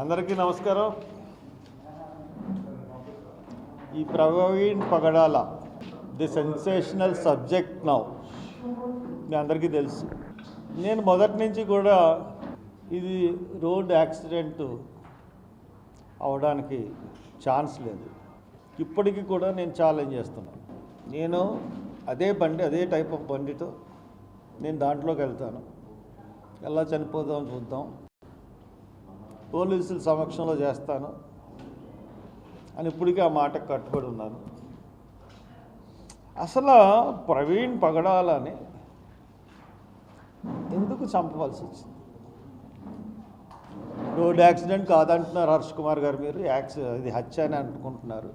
అందరికీ నమస్కారం ఈ Praveen Pagadala the sensational subject now మీ అందరికీ తెలుసు నేను మొదటి నుంచి కూడా ఇది రోడ్ యాక్సిడెంట్ అవడానికి ఛాన్స్ లేదు ఇప్పటికీ కూడా నేను ఛాలెంజ్ చేస్తున్నాను నేను అదే బండి అదే టైప్ ఆఫ్ బండితో నేను దాంట్లోకి వెళ్తాను ఎలా చనిపోదాం చూద్దాం పోలీసుల సమక్షంలో చేస్తాను అని ఇప్పటికీ ఆ మాటకు కట్టుబడి ఉన్నాను అసలు ప్రవీణ్ పగడాలని ఎందుకు చంపవలసి వచ్చింది రోడ్ యాక్సిడెంట్ కాదంటున్నారు హర్ష్ కుమార్ గారు మీరు యాక్సిడెంట్ ఇది హత్య అని అనుకుంటున్నారు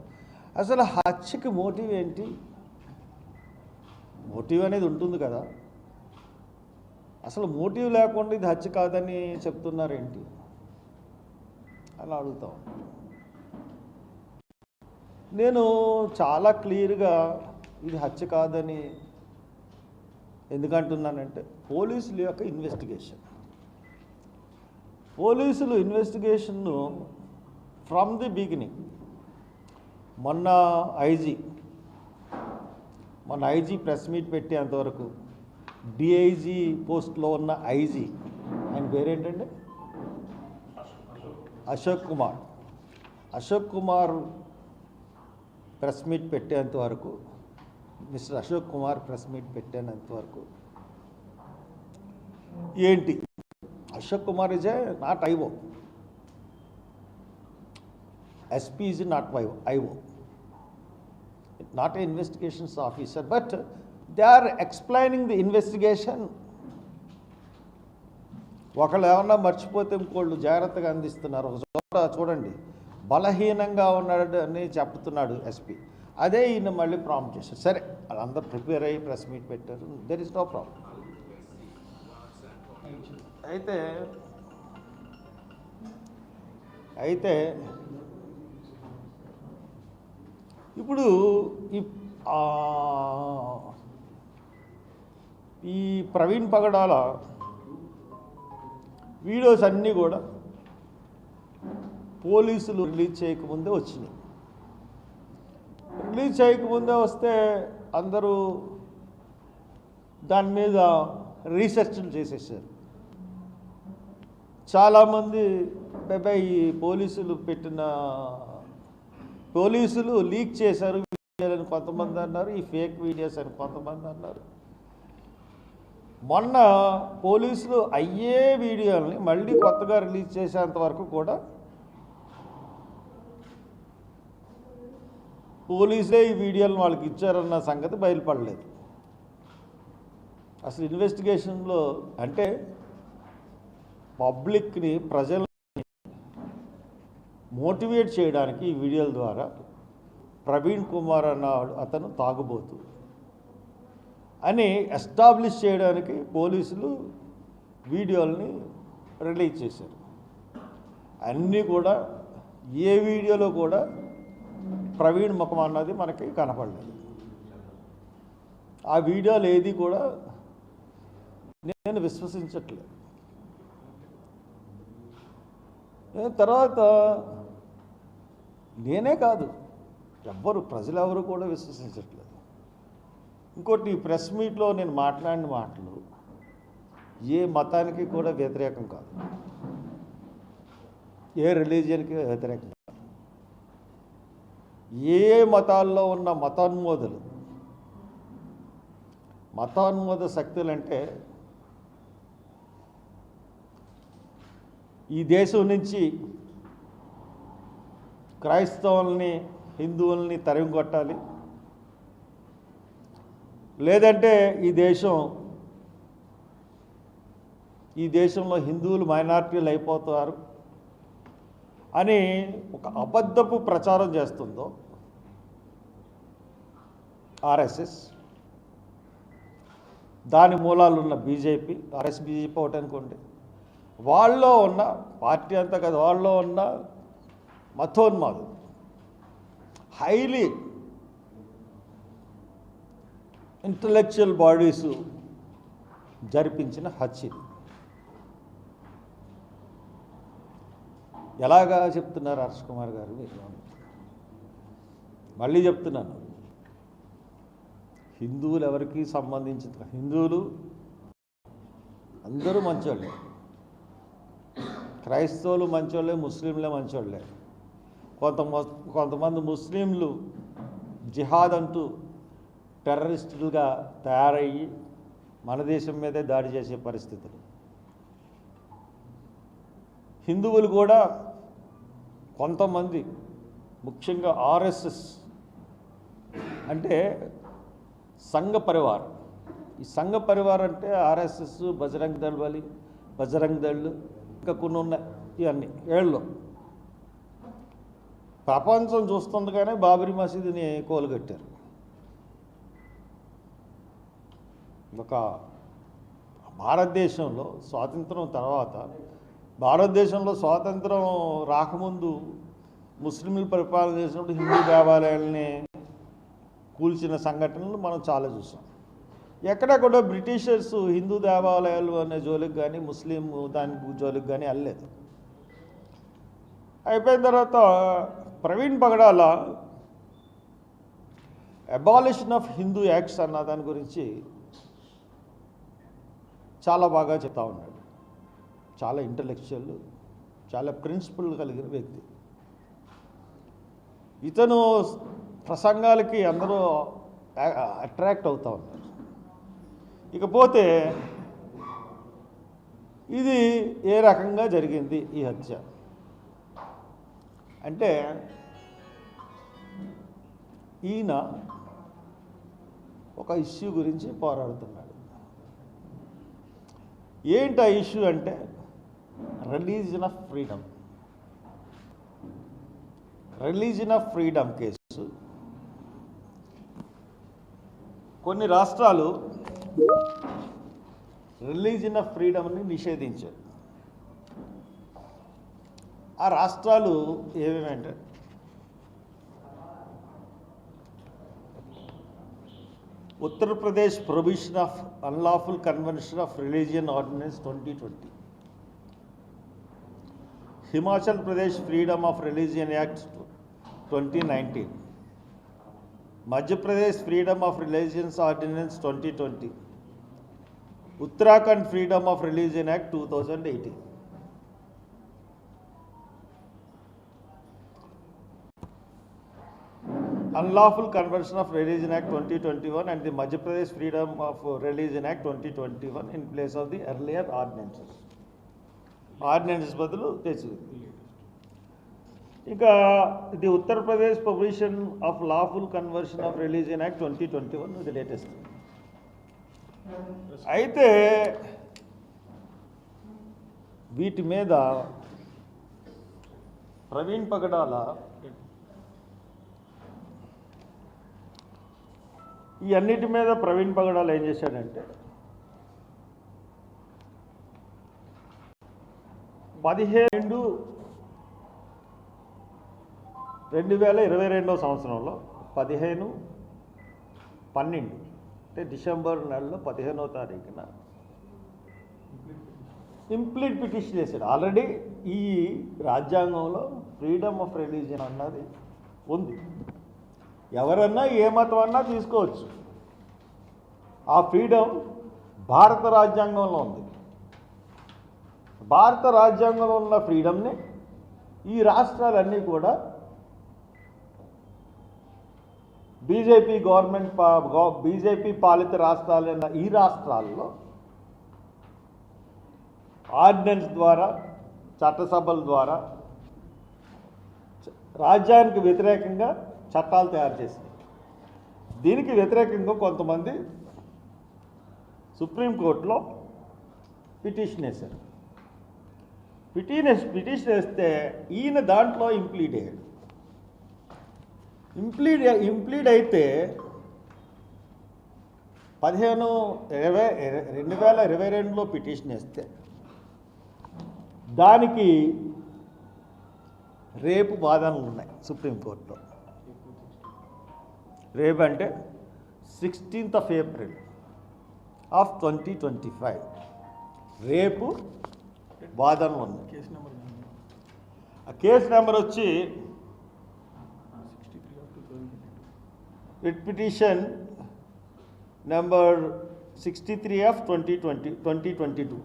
అసలు హత్యకి మోటివ్ ఏంటి మోటివ్ అనేది ఉంటుంది కదా అసలు మోటివ్ లేకుండా ఇది హత్య కాదని చెప్తున్నారు ఏంటి అలా అడుగుతాం నేను చాలా క్లియర్గా ఇది హత్య కాదని ఎందుకంటున్నానంటే పోలీసుల యొక్క ఇన్వెస్టిగేషన్ పోలీసులు ఇన్వెస్టిగేషన్ను ఫ్రమ్ ది బిగినింగ్ మొన్న ఐజీ మొన్న ఐజీ ప్రెస్ మీట్ పెట్టేంతవరకు డిఐజీ పోస్ట్లో ఉన్న ఐజీ ఆయన పేరేంటంటే అశోక్ కుమార్ అశోక్ కుమార్ ప్రెస్ మీట్ పెట్టేంత వరకు Mister Ashok Kumar press meet పెట్టేంత వరకు ఏంటి Ashok Kumar is a not IO SP is not YO IO not a investigations officer but they are explaining the investigation ఒకళ్ళు ఏమన్నా మర్చిపోతే ఇంకోళ్ళు జాగ్రత్తగా అందిస్తున్నారు ఒక చోట చూడండి బలహీనంగా ఉన్నాడు అని చెప్తున్నాడు ఎస్పీ అదే ఈయన మళ్ళీ ప్రాంప్ట్ చేశారు సరే వాళ్ళందరూ ప్రిపేర్ అయ్యి ప్రెస్ మీట్ పెట్టారు దెర్ ఇస్ నో ప్రాబ్లం అయితే అయితే ఇప్పుడు ఈ ప్రవీణ్ పగడాల వీడియోస్ అన్నీ కూడా పోలీసులు రిలీజ్ చేయకముందే వచ్చినాయి రిలీజ్ చేయకముందే వస్తే అందరూ దాని మీద రీసెర్చ్లు చేసేసారు చాలామంది బాబాయ్ ఈ పోలీసులు పెట్టిన పోలీసులు లీక్ చేశారు కొంతమంది అన్నారు ఈ ఫేక్ వీడియోస్ అని కొంతమంది అన్నారు మొన్న పోలీసులు అయ్యే వీడియోలని మళ్ళీ కొత్తగా రిలీజ్ చేసేంత వరకు కూడా పోలీసులే ఈ వీడియోలను వాళ్ళకి ఇచ్చారన్న సంగతి బయలుపడలేదు అసలు ఇన్వెస్టిగేషన్లో అంటే పబ్లిక్ని ప్రజల్ని మోటివేట్ చేయడానికి ఈ వీడియోల ద్వారా ప్రవీణ్ కుమార్ అన్న అతను తాగుబోతు అని ఎస్టాబ్లిష్ చేయడానికి పోలీసులు వీడియోల్ని రిలీజ్ చేశారు అన్నీ కూడా ఏ వీడియోలో కూడా ప్రవీణ్ ముఖం అన్నది మనకి కనపడలేదు ఆ వీడియోలు ఏది కూడా నేను విశ్వసించట్లేదు తర్వాత నేనే కాదు ఎవ్వరు ప్రజలెవరు కూడా విశ్వసించట్లేదు ఇంకోటి ఈ ప్రెస్ మీట్లో నేను మాట్లాడిన మాటలు ఏ మతానికి కూడా వ్యతిరేకం కాదు ఏ రిలీజియన్కి వ్యతిరేకం కాదు ఏ మతాల్లో ఉన్న మతాన్మోదలు మతాన్మోద శక్తులు అంటే ఈ దేశం నుంచి క్రైస్తవుల్ని హిందువుల్ని తరిమి కొట్టాలి లేదంటే ఈ దేశం ఈ దేశంలో హిందువులు మైనార్టీలు అయిపోతారు అని ఒక అబద్ధపు ప్రచారం చేస్తుందో ఆర్ఎస్ఎస్ దాని మూలాలు ఉన్న బీజేపీ ఆర్ఎస్ బీజేపీ ఒకటి అనుకోండి వాళ్ళలో ఉన్న పార్టీ అంతా కదా వాళ్ళలో ఉన్న మథోన్మాదు హైలీ ఇంటలెక్చువల్ బాడీసు జరిపించిన హత్య ఎలాగా చెప్తున్నారు హర్ష్ కుమార్ గారు మీరు మళ్ళీ చెప్తున్నాను హిందువులు ఎవరికి సంబంధించిన హిందువులు అందరూ మంచోళ్ళే క్రైస్తవులు మంచోళ్ళే ముస్లింలే మంచోళ్ళే కొంత కొంతమంది ముస్లింలు జిహాద్ అంటూ టెర్రరిస్టులుగా తయారయ్యి మన దేశం మీదే దాడి చేసే పరిస్థితులు హిందువులు కూడా కొంతమంది ముఖ్యంగా ఆర్ఎస్ఎస్ అంటే సంఘ పరివార్ ఈ సంఘ పరివారం అంటే ఆర్ఎస్ఎస్ బజరంగ్ దళ్ బలి బజరంగ్ దళ్ళు ఇంకా కొన్ని ఉన్నాయి ఇవన్నీ ఏళ్ళు ప్రపంచం చూస్తుంది కానీ బాబరీ మసీదుని కోలుగట్టారు ఒక భారతదేశంలో స్వాతంత్రం తర్వాత భారతదేశంలో స్వాతంత్రం రాకముందు ముస్లింలు పరిపాలన చేసినప్పుడు హిందూ దేవాలయాల్ని కూల్చిన సంఘటనలు మనం చాలా చూసాం ఎక్కడ కూడా బ్రిటిషర్స్ హిందూ దేవాలయాలు అనే జోలికి కానీ ముస్లిం దానికి జోలికి కానీ వెళ్ళలేదు అయిపోయిన తర్వాత Praveen Pagadala abolition of Hindu acts అన్న దాని గురించి చాలా బాగా చెప్తా ఉన్నాడు చాలా ఇంటలెక్చువల్ చాలా ప్రిన్సిపల్ కలిగిన వ్యక్తి ఇతను ప్రసంగాలకి అందరూ అట్రాక్ట్ అవుతూ ఉన్నారు ఇకపోతే ఇది ఏ రకంగా జరిగింది ఈ హత్య అంటే ఈయన ఒక ఇష్యూ గురించి పోరాడుతున్నాడు ఏంటి ఆ ఇష్యూ అంటే religion of freedom religion of freedom case కొన్ని రాష్ట్రాలు రిలీజన్ ఆఫ్ ఫ్రీడమ్ని నిషేధించారు ఆ రాష్ట్రాలు ఏమేమంటే Uttar Pradesh Prohibition of Unlawful Convention of Religion Ordinance 2020. Himachal Pradesh Freedom of Religion Act 2019. Madhya Pradesh Freedom of Religions Ordinance 2020. Uttarakhand Freedom of Religion Act 2018. Unlawful conversion of religion act twenty twenty one and the Madhya Pradesh freedom of religion act twenty twenty one in place of the earlier ordinances ordinances బదులు తెచ్చింది ఇంకా the Uttar Pradesh provision of lawful conversion of religion act twenty twenty one ఇది latest అయితే వీటి మీద ప్రవీణ్ పగడాల ఇవన్నిటి మీద ప్రవీణ్ పగడాలు ఏం చేశాడంటే పదిహేడు రెండు వేల ఇరవై రెండవ సంవత్సరంలో పదిహేను పన్నెండు అంటే డిసెంబర్ నెలలో పదిహేనవ తారీఖున ఇంప్లీట్ పిటిషన్ చేశాడు ఆల్రెడీ ఈ రాజ్యాంగంలో ఫ్రీడమ్ ఆఫ్ రిలీజియన్ అన్నది ఉంది ఎవరన్నా ఏ మతం అన్నా తీసుకోవచ్చు ఆ ఫ్రీడమ్ భారత రాజ్యాంగంలో ఉంది భారత రాజ్యాంగంలో ఉన్న ఫ్రీడమ్ని ఈ రాష్ట్రాలన్నీ కూడా బీజేపీ గవర్నమెంట్ బీజేపీ పాలిత రాష్ట్రాలైన ఈ రాష్ట్రాల్లో ఆర్డినెన్స్ ద్వారా చట్టసభల ద్వారా రాజ్యానికి వ్యతిరేకంగా చట్టాలు తయారు చేసింది దీనికి వ్యతిరేకంగా కొంతమంది సుప్రీంకోర్టులో పిటిషన్ వేశారు పిటిషన్ పిటిషన్ వేస్తే ఈయన దాంట్లో ఇంప్లీడ్ అయ్యాడు ఇంప్లీడ్ ఇంప్లీడ్ అయితే పదిహేను ఇరవై రెండు వేల ఇరవై రెండులో పిటిషన్ వేస్తే దానికి రేపు వాదనలు ఉన్నాయి సుప్రీంకోర్టులో రేపు అంటే sixteenth of April of twenty twenty five రేపు వాదన ఉంది ఆ కేసు నెంబర్ వచ్చి writ petition number sixty three of twenty twenty twenty twenty two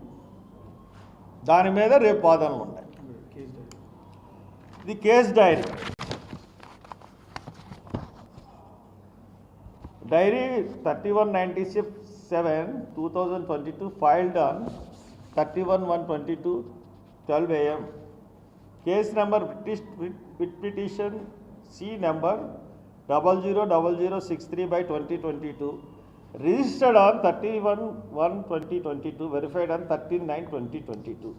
దాని మీద రేపు వాదనలు ఉన్నాయి ఇది case diary diary thirty one ninety six 7, 2022 filed on 31 122 12 am. Case number British with petition C number 000063 by 2022 registered on 31 1 2022 verified on 13 9 2022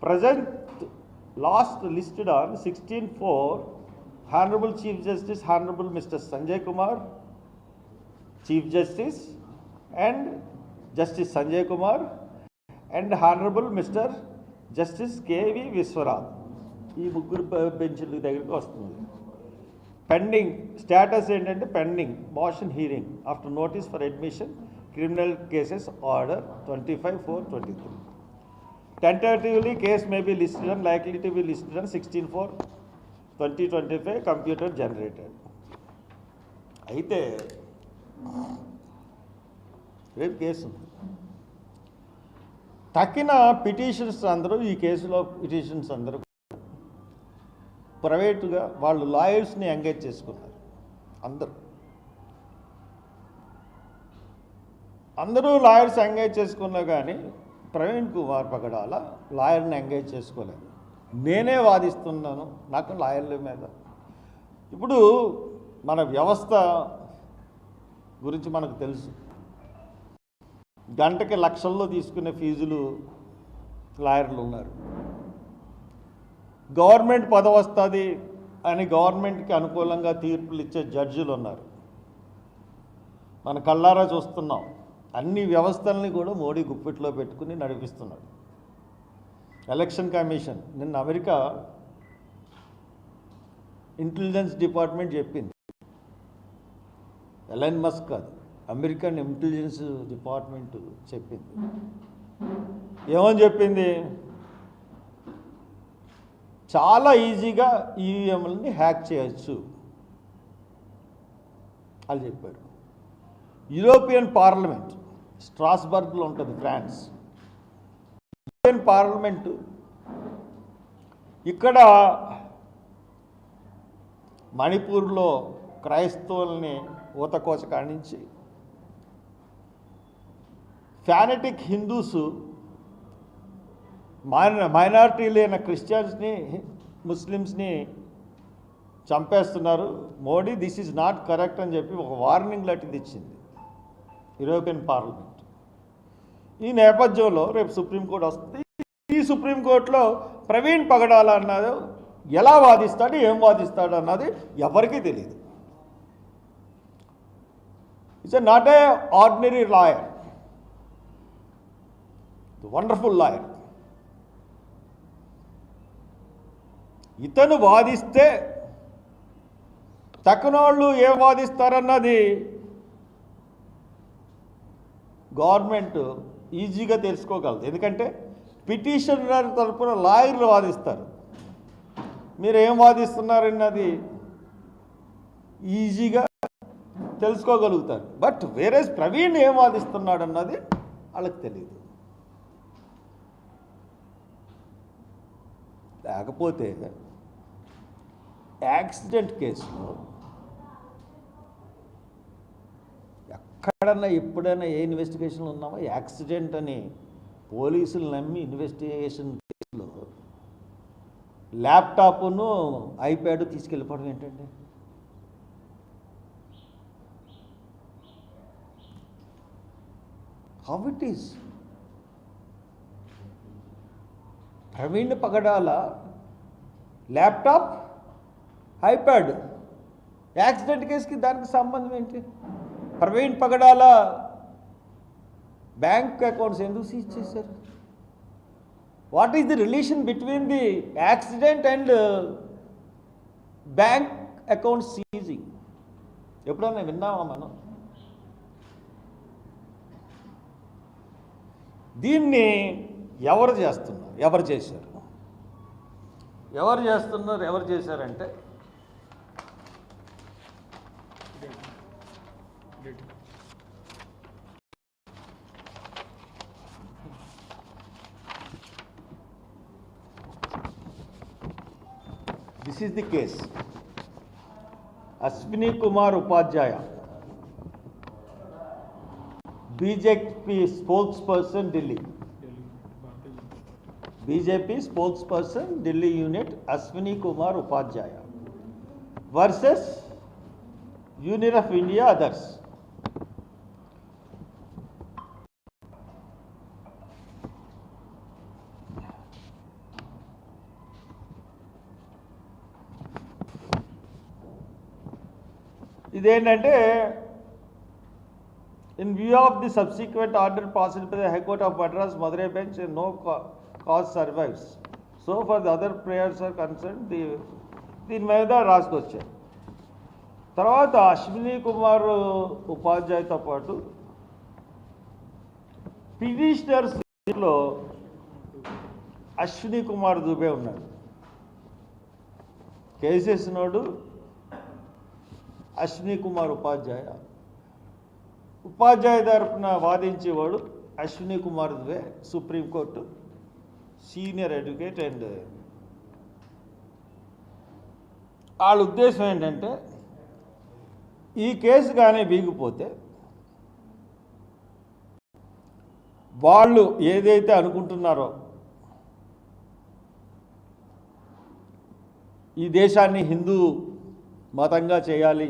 present last listed on 16 4 honorable chief justice honorable mr sanjay kumar chief justice and justice Sanjay Kumar and honourable mister justice K V Vishwanath ఈ ముగ్గురు బెంచ్ల దగ్గరికి వస్తుంది pending status ఏంటంటే pending motion hearing after notice for admission criminal cases order twenty five four twenty three tentatively case may be listed and likely to be listed and sixteen four twenty twenty five computer generated అయితే రేపు case తక్కిన petitions అందరూ ఈ కేసులో petitions అందరూ ప్రైవేటుగా వాళ్ళు లాయర్స్ని engage చేసుకున్నారు అందరూ అందరూ లాయర్స్ ఎంగేజ్ చేసుకున్నా కానీ ప్రవీణ్ కుమార్ పగడాల లాయర్ని ఎంగేజ్ చేసుకోలేదు నేనే వాదిస్తున్నాను నాకు లాయర్ల మీద ఇప్పుడు మన వ్యవస్థ గురించి మనకు తెలుసు గంటకి లక్షల్లో తీసుకునే ఫీజులు లాయర్లు ఉన్నారు గవర్నమెంట్ పదవి వస్తుంది అని గవర్నమెంట్కి అనుకూలంగా తీర్పులు ఇచ్చే జడ్జిలు ఉన్నారు మన కళ్ళారా చూస్తున్నాం అన్ని వ్యవస్థల్ని కూడా మోడీ గుప్పిట్లో పెట్టుకుని నడిపిస్తున్నాడు ఎలక్షన్ కమిషన్ నిన్న అమెరికా ఇంటెలిజెన్స్ డిపార్ట్మెంట్ చెప్పింది ఎలైన్ మస్క్ కాదు అమెరికన్ ఇంటెలిజెన్స్ డిపార్ట్మెంట్ చెప్పింది ఏమని చెప్పింది చాలా ఈజీగా ఈవీఎంలని హ్యాక్ చేయొచ్చు అని చెప్పారు యూరోపియన్ పార్లమెంట్ స్ట్రాస్బర్గ్లో ఉంటుంది ఫ్రాన్స్ యూరోపియన్ పార్లమెంటు ఇక్కడ మణిపూర్లో క్రైస్తవుల్ని ఊతకోచ కాణించి ఫ్యానటిక్ హిందూస్ మైన అయిన క్రిస్టియన్స్ని ముస్లిమ్స్ని చంపేస్తున్నారు Modi this is not correct అని చెప్పి ఒక వార్నింగ్ లాంటిది ఇచ్చింది యూరోపియన్ పార్లమెంట్ ఈ నేపథ్యంలో రేపు సుప్రీంకోర్టు వస్తుంది ఈ సుప్రీంకోర్టులో ప్రవీణ్ పగడాల అన్నది ఎలా వాదిస్తాడు ఏం వాదిస్తాడు అన్నది ఎవరికీ తెలియదు it's not a ordinary lawyer wonderful lawyer ఇతను వాదిస్తే తక్కునోళ్ళు ఏం వాదిస్తారన్నది గవర్నమెంట్ ఈజీగా తెలుసుకోగలదు ఎందుకంటే పిటిషనర్ తరఫున లాయర్లు వాదిస్తారు మీరు ఏం వాదిస్తున్నారన్నది ఈజీగా తెలుసుకోగలుగుతారు బట్ వేరే ప్రవీణ్ ఏం వాదిస్తున్నాడు అన్నది వాళ్ళకి తెలియదు లేకపోతే యాక్సిడెంట్ కేసులో ఎక్కడన్నా ఎప్పుడైనా ఏ ఇన్వెస్టిగేషన్లు ఉన్నామో యాక్సిడెంట్ అని పోలీసులు నమ్మి ఇన్వెస్టిగేషన్ కేసులో ల్యాప్టాప్ను ఐప్యాడ్ తీసుకెళ్ళిపోవడం ఏంటండి how it is Praveen Pagadala laptop iPad accident కేసుకి దానికి సంబంధం ఏంటి ప్రవీణ్ పగడాల బ్యాంక్ అకౌంట్స్ ఎందుకు సీజ్ చేశారు what is the relation between the accident and bank account seizing ఎప్పుడైనా విన్నామా మనం దీన్ని ఎవరు చేస్తున్నారు ఎవరు చేశారు ఎవరు చేస్తున్నారు ఎవరు చేశారంటే this is the case Ashwini Kumar Upadhyaya BJP spokesperson Delhi BJP spokesperson Delhi unit Ashwini Kumar Upadhyay versus Union of India others ఇదేంటంటే In view of the subsequent order passed by the High Court of Madras, Madurai bench, no ca- cause survives so for the other prayers are concerned, the దీని మీద రాసుకొచ్చారు తర్వాత అశ్విని కుమార్ ఉపాధ్యాయుతో పాటు petitioners లో అశ్విని కుమార్ దుబే ఉన్నాడు కేసేసినోడు అశ్విని కుమార్ ఉపాధ్యాయ ఉపాధ్యాయ తరపున వాదించేవాడు Ashwini Kumar Dubey supreme court senior advocate and వాళ్ళ ఉద్దేశం ఏంటంటే ఈ కేసు కానీ బీగిపోతే వాళ్ళు ఏదైతే అనుకుంటున్నారో ఈ దేశాన్ని హిందూ మతంగా చేయాలి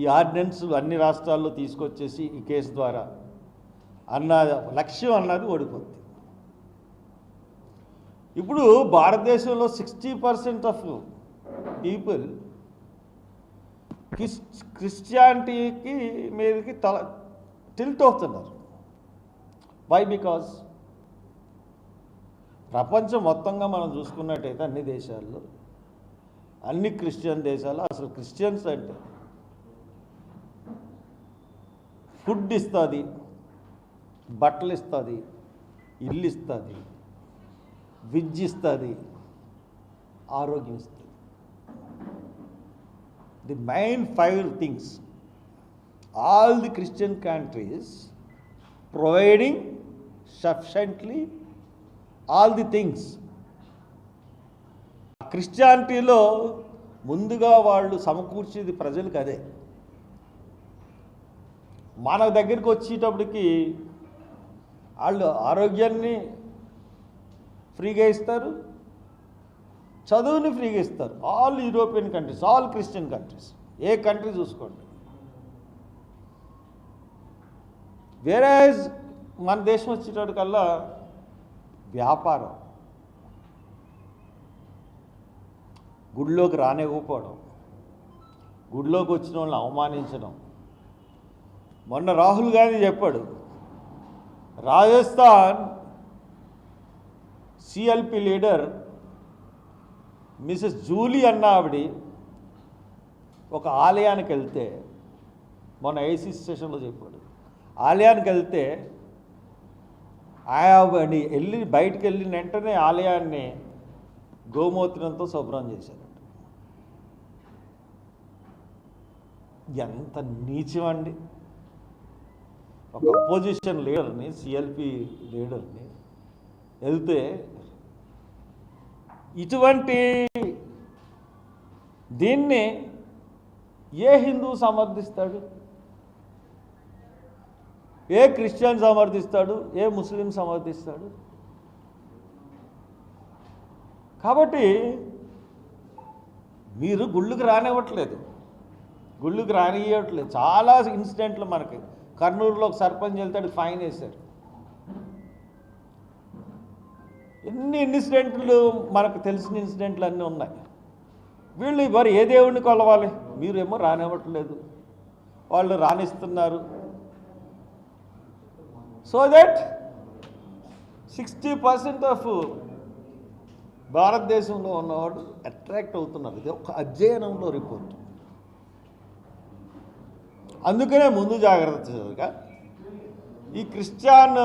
ఈ ఆర్డినెన్స్ అన్ని రాష్ట్రాల్లో తీసుకొచ్చేసి ఈ కేసు ద్వారా అన్న లక్ష్యం అన్నది ఓడిపోతుంది ఇప్పుడు భారతదేశంలో సిక్స్టీ పర్సెంట్ ఆఫ్ పీపుల్ క్రిస్ క్రిస్టియానిటీకి మీదకి తల టిల్ట్ అవుతున్నారు వై బికాజ్ ప్రపంచం మొత్తంగా మనం చూసుకున్నట్టయితే అన్ని దేశాల్లో అన్ని క్రిస్టియన్ దేశాల్లో అసలు క్రిస్టియన్స్ అంటే ఫుడ్ ఇస్తుంది బట్టలు ఇస్తుంది ఇల్లు ఇస్తుంది విద్యిస్తుంది ఆరోగ్యం ఇస్తుంది the main five things all the Christian countries providing sufficiently all the things క్రిస్టియానిటీలో ముందుగా వాళ్ళు సమకూర్చేది ప్రజలకు అదే మన దగ్గరికి వచ్చేటప్పటికి వాళ్ళు ఆరోగ్యాన్ని ఫ్రీగా ఇస్తారు చదువుని ఫ్రీగా ఇస్తారు all European countries all Christian countries ఏ కంట్రీ చూసుకోండి వేరే మన దేశం వచ్చేటప్పటికల్లా వ్యాపారం గుడిలోకి రానివ్వకపోవడం గుడిలోకి వచ్చిన వాళ్ళని అవమానించడం మొన్న రాహుల్ గాంధీ చెప్పాడు Rajasthan CLP leader Mrs Jully అన్న ఆవిడ ఒక ఆలయానికి వెళ్తే మొన్న ఏసీ స్టేషన్లో చెప్పాడు ఆలయానికి వెళ్తే ఆవిడ వెళ్ళి బయటికి వెళ్ళిన వెంటనే ఆలయాన్ని గోమూత్రంతో శుభ్రం చేశారట ఎంత నీచమండి ఒక అపోజిషన్ లీడర్ని సిఎల్పి లీడర్ని వెళ్తే ఇటువంటి దీన్ని ఏ హిందూ సమర్థిస్తాడు ఏ క్రిస్టియన్ సమర్థిస్తాడు ఏ ముస్లిం సమర్థిస్తాడు కాబట్టి మీరు గుళ్ళుకి రానివ్వట్లేదు గుళ్ళుకి రానివ్వట్లేదు చాలా ఇన్సిడెంట్లు మనకి కర్నూలులో ఒక సర్పంచ్ వెళ్తాడు ఫైన్ వేశారు ఎన్ని ఇన్సిడెంట్లు మనకు తెలిసిన ఇన్సిడెంట్లు అన్నీ ఉన్నాయి వీళ్ళు మరి ఏ దేవుడిని కొలవాలి మీరేమో రానివ్వట్లేదు వాళ్ళు రాణిస్తున్నారు so that sixty percent of భారతదేశంలో ఉన్నవాడు అట్రాక్ట్ అవుతున్నారు ఇది ఒక అధ్యయనంలో రిపోర్ట్ అందుకనే ముందు జాగ్రత్త ఈ క్రిస్టియాన్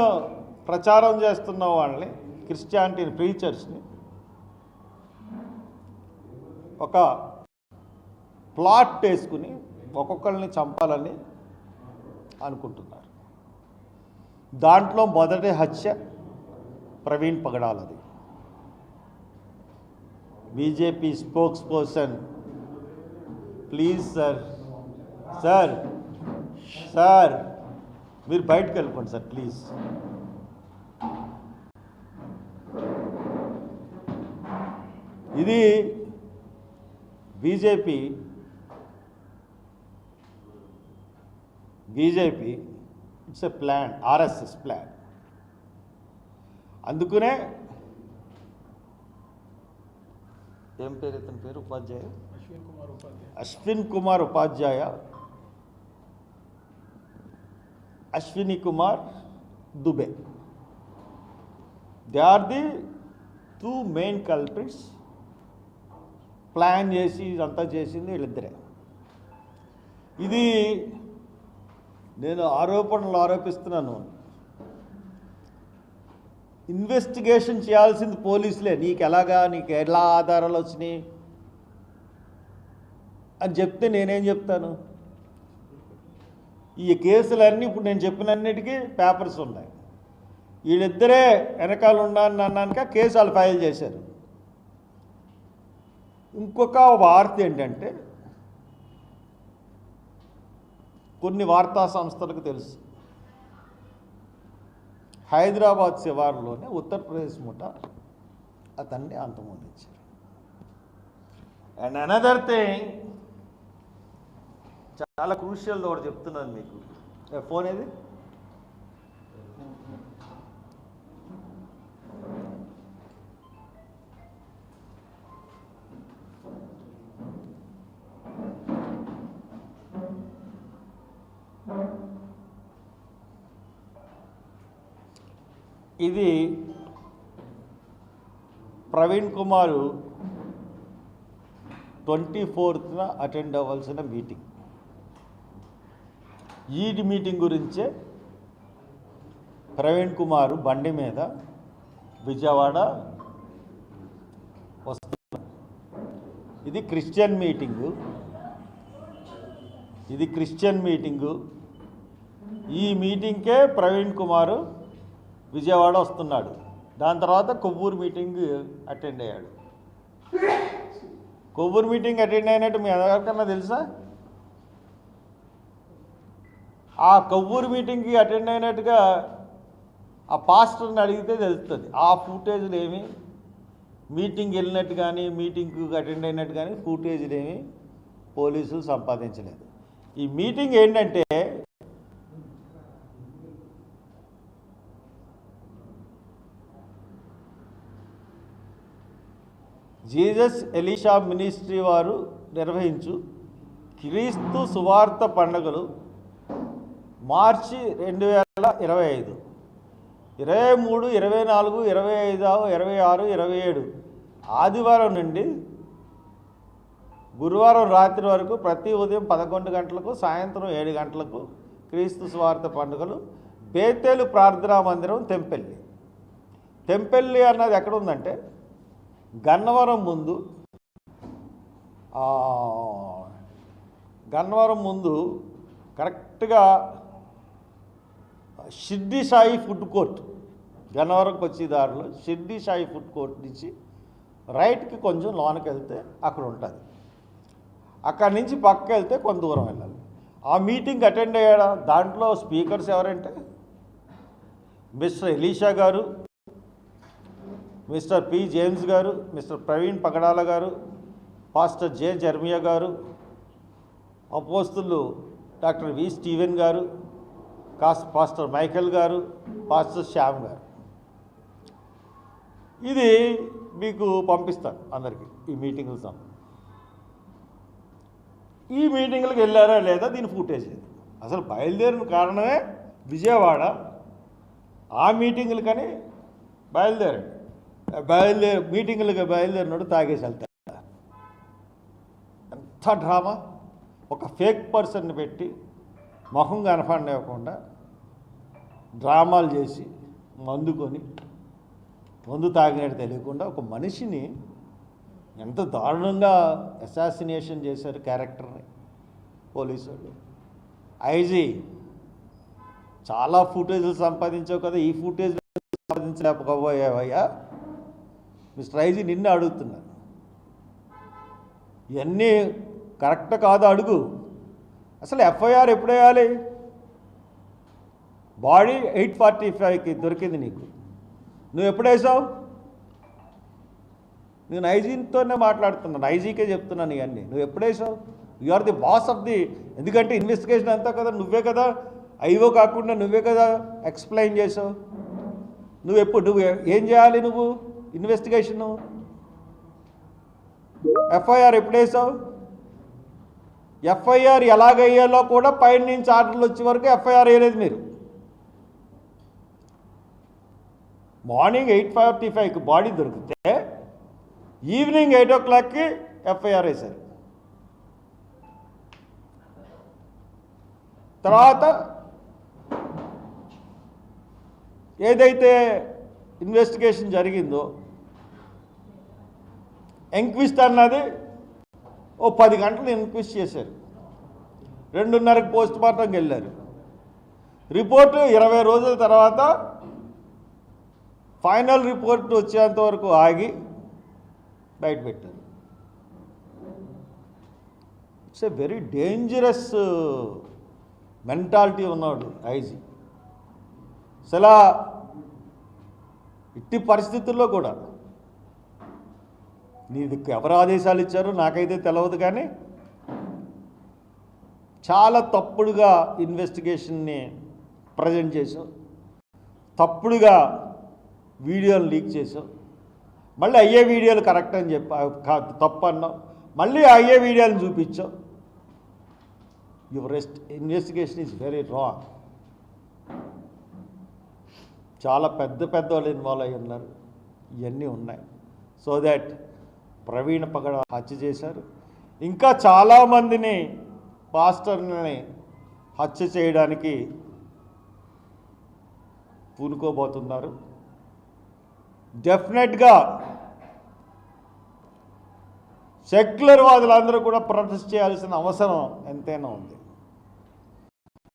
ప్రచారం చేస్తున్న వాళ్ళని క్రిస్టియానిటీ ప్రీచర్స్ని ఒక ప్లాట్ వేసుకుని ఒక్కొక్కరిని చంపాలని అనుకుంటున్నారు దాంట్లో మొదటి హత్య Praveen పగడాలది BJP spokesperson please sir sir sir మీరు బయటకు వెళ్ళిపోండి సార్ ప్లీజ్ इधी BJP BJP it's a plan RSS plan अंकने Upadhyay Ashwin Upadhyay Ashwin Kumar Upadhyay Ashwini Kumar Dubey they are two main culprits plan చేసి ఇదంతా చేసింది వీళ్ళిద్దరే ఇది నేను ఆరోపణలు ఆరోపిస్తున్నాను ఇన్వెస్టిగేషన్ చేయాల్సింది పోలీసులే నీకు ఎలాగా నీకు ఎలా ఆధారాలు వచ్చినాయి అని చెప్తే నేనేం చెప్తాను ఈ కేసులన్నీ ఇప్పుడు నేను చెప్పినన్నిటికీ పేపర్స్ ఉన్నాయి వీళ్ళిద్దరే వెనకాల ఉన్నాను అన్నాక కేసు వాళ్ళు ఫైల్ చేశారు ఇంకొక వార్త ఏంటంటే కొన్ని వార్తా సంస్థలకు తెలుసు హైదరాబాద్ శివార్లోనే ఉత్తరప్రదేశ్ ముఠ అతన్ని అంతమొందించారు అండ్ అనదర్ థింగ్ చాలా క్రూషియల్ ఒకటి చెప్తున్నాను మీకు ఫోన్ ఏది ఇది ప్రవీణ్ కుమారు ట్వంటీ ఫోర్త్న అటెండ్ అవ్వాల్సిన మీటింగ్ ఈడి మీటింగ్ గురించే ప్రవీణ్ కుమార్ బండి మీద విజయవాడ వస్తున్నారు ఇది క్రిస్టియన్ మీటింగు ఇది క్రిస్టియన్ మీటింగు ఈ మీటింగ్కే ప్రవీణ్ కుమారు విజయవాడ వస్తున్నాడు దాని తర్వాత కొవ్వూరు మీటింగ్ అటెండ్ అయ్యాడు కొవ్వూరు మీటింగ్ అటెండ్ అయినట్టు మీ ఎవరికన్నా తెలుసా ఆ కొవ్వూరు మీటింగ్కి అటెండ్ అయినట్టుగా ఆ పాస్టర్ని అడిగితే తెలుస్తుంది ఆ ఫుటేజ్లు ఏమి మీటింగ్ వెళ్ళినట్టు కానీ మీటింగ్కి అటెండ్ అయినట్టు కానీ ఫుటేజ్లు ఏమి పోలీసులు సంపాదించలేదు ఈ మీటింగ్ ఏంటంటే జీజస్ ఎలీషా మినిస్ట్రీ వారు నిర్వహించు క్రీస్తు సువార్త పండుగలు మార్చి రెండు వేల ఇరవై ఐదు ఇరవై మూడు ఇరవై నాలుగు ఇరవై ఐదు ఇరవై ఆరు ఇరవై ఏడు ఆదివారం నుండి గురువారం రాత్రి వరకు ప్రతి ఉదయం పదకొండు గంటలకు సాయంత్రం ఏడు గంటలకు క్రీస్తు స్వార్త పండుగలు బేతేలు ప్రార్థనా మందిరం తెంపెల్లి తెంపెల్లి అన్నది ఎక్కడ ఉందంటే గన్నవరం ముందు గన్నవరం ముందు కరెక్ట్గా షిర్డి సాయి ఫుడ్ కోర్ట్ గన్నవరంకి వచ్చే దారిలో షిర్డి సాయి ఫుడ్ కోర్ట్ నుంచి రైట్కి కొంచెం లోనకి వెళ్తే అక్కడ ఉంటుంది అక్కడి నుంచి పక్కకి వెళ్తే కొంత దూరం వెళ్ళాలి ఆ మీటింగ్ అటెండ్ అయ్యాడా దాంట్లో స్పీకర్స్ ఎవరంటే Mister Elisha garu Mister P James garu Mister Praveen Pagadala garu pastor J Jeremiah garu అపోస్తులు డాక్టర్ వి స్టీవెన్ గారు cos pastor Michael garu pastor Shyam garu ఇది మీకు పంపిస్తాను అందరికీ ఈ మీటింగ్లు సంబంధించి ఈ మీటింగ్లకు వెళ్ళారా లేదా దీని ఫుటేజ్ లేదు అసలు బయలుదేరిన కారణమే విజయవాడ ఆ కానీ బయలుదేరండి బయలుదేరి మీటింగులకు బయలుదేరినోడు తాగేసి వెళ్తాడు ఎంత డ్రామా ఒక ఫేక్ పర్సన్ని పెట్టి మొహం కనపడనివ్వకుండా డ్రామాలు చేసి మందుకొని మందు తాగినట్టు తెలియకుండా ఒక మనిషిని ఎంత దారుణంగా అసాసినేషన్ చేశారు క్యారెక్టర్ని పోలీసు వాళ్ళు ఐజీ చాలా ఫుటేజ్లు సంపాదించావు కదా ఈ ఫుటేజ్ సంపాదించలేకపోయావయ్యా మిస్టర్ ఐజీ నిన్ను అడుగుతున్నా ఇవన్నీ కరెక్ట్ కాదు అడుగు అసలు ఎఫ్ఐఆర్ ఎప్పుడు వేయాలి బాడీ ఎయిట్ ఫార్టీ ఫైవ్కి దొరికింది నీకు నువ్వు ఎప్పుడు వేసావు నేను ఐజీతోనే మాట్లాడుతున్నాను ఐజీకే చెప్తున్నాను ఇవన్నీ నువ్వు వేసావు you are the boss of the ఎందుకంటే ఇన్వెస్టిగేషన్ అంతా కదా నువ్వే కదా ఐవో కాకుండా నువ్వే కదా ఎక్స్ప్లెయిన్ చేసావు నువ్వు ఎప్పుడు నువ్వు ఏం చేయాలి నువ్వు ఇన్వెస్టిగేషన్ ఎఫ్ఐఆర్ ఎప్పుడేసావు ఎఫ్ఐఆర్ ఎలాగయ్యాలో కూడా పైన నుంచి ఆర్డర్లు వచ్చే వరకు ఎఫ్ఐఆర్ వేయలేదు మీరు మార్నింగ్ ఎయిట్ ఫార్టీ ఫైవ్కి బాడీ దొరికితే ఈవినింగ్ ఎయిట్ ఓ క్లాక్కి ఎఫ్ఐఆర్ వేశారు తర్వాత ఏదైతే ఇన్వెస్టిగేషన్ జరిగిందో ఎంక్విస్ట్ అన్నది ఓ పది గంటలు ఎంక్విస్ట్ చేశారు రెండున్నరకు పోస్ట్ మార్టంకి వెళ్ళారు రిపోర్టు ఇరవై రోజుల తర్వాత ఫైనల్ రిపోర్ట్ వచ్చేంత వరకు ఆగి బయట పెట్టారు it's a very dangerous mentality ఉన్నాడు ఐజీ అసలు ఇట్టి పరిస్థితుల్లో కూడా నీది ఎవరు ఆదేశాలు ఇచ్చారో నాకైతే తెలియదు కానీ చాలా తప్పుడుగా ఇన్వెస్టిగేషన్ని ప్రజెంట్ చేసావు తప్పుడుగా వీడియోలు లీక్ చేసావు మళ్ళీ అయ్యే వీడియోలు కరెక్ట్ అని చెప్పి కాదు తప్పు అన్నావు మళ్ళీ అయ్యే వీడియోలు చూపించావు your rest investigation is very wrong చాలా పెద్ద పెద్ద వాళ్ళు ఇన్వాల్వ్ అయ్యి ఉన్నారు ఇవన్నీ ఉన్నాయి సో దాట్ ప్రవీణ్ పగడ హత్య చేశారు ఇంకా చాలామందిని పాస్టర్ని హత్య చేయడానికి పూనుకోబోతున్నారు డెఫినెట్గా సెక్యులర్ వాదులందరూ కూడా ప్రొటెస్ట్ చేయాల్సిన అవసరం ఎంతైనా ఉంది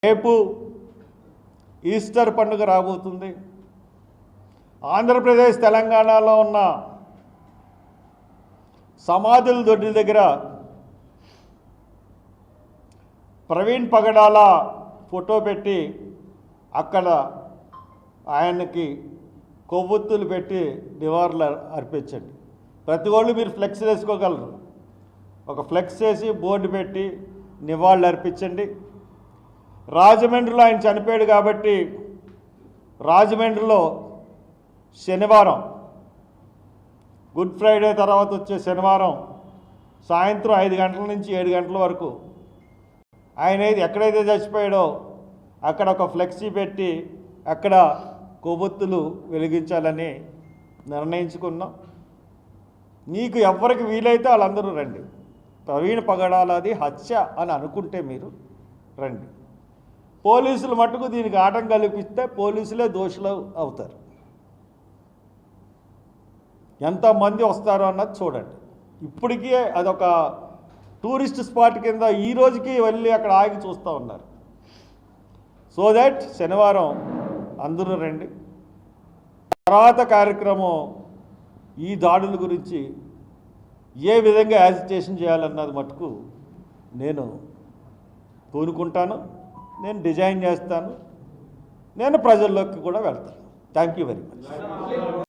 రేపు ఈస్టర్ పండుగ రాబోతుంది ఆంధ్రప్రదేశ్ తెలంగాణలో ఉన్న సమాధుల దొడ్డి దగ్గర ప్రవీణ్ పగడాల ఫోటో పెట్టి అక్కడ ఆయనకి కొవ్వొత్తులు పెట్టి నివాళులు అర్పించండి ప్రతి ఒళ్ళు మీరు ఫ్లెక్స్ వేసుకోగలరు ఒక ఫ్లెక్స్ వేసి బోర్డు పెట్టి నివాళులు అర్పించండి రాజమండ్రిలో ఆయన చనిపోయాడు కాబట్టి రాజమండ్రిలో శనివారం గుడ్ ఫ్రైడే తర్వాత వచ్చే శనివారం సాయంత్రం ఐదు గంటల నుంచి ఏడు గంటల వరకు ఆయన ఎక్కడైతే చచ్చిపోయాడో అక్కడ ఒక ఫ్లెక్సీ పెట్టి అక్కడ కొవ్వొత్తులు వెలిగించాలని నిర్ణయించుకున్నాం నీకు ఎవరికి వీలైతే వాళ్ళందరూ రండి ప్రవీణ్ పగడాలది హత్య అని అనుకుంటే మీరు రండి పోలీసులు మటుకు దీనికి ఆటం కల్పిస్తే పోలీసులే దోషులు అవుతారు ఎంతమంది వస్తారో అన్నది చూడండి ఇప్పటికీ అదొక టూరిస్ట్ స్పాట్ కింద ఈ రోజుకి వెళ్ళి అక్కడ ఆగి చూస్తూ ఉన్నారు సో దట్ శనివారం అందరూ రండి తర్వాత కార్యక్రమం ఈ దాడుల గురించి ఏ విధంగా యాజిటేషన్ చేయాలన్నది మటుకు నేను కోరుకుంటాను నేను డిజైన్ చేస్తాను నేను ప్రజల్లోకి కూడా వెళ్తాను థ్యాంక్ యూ వెరీ మచ్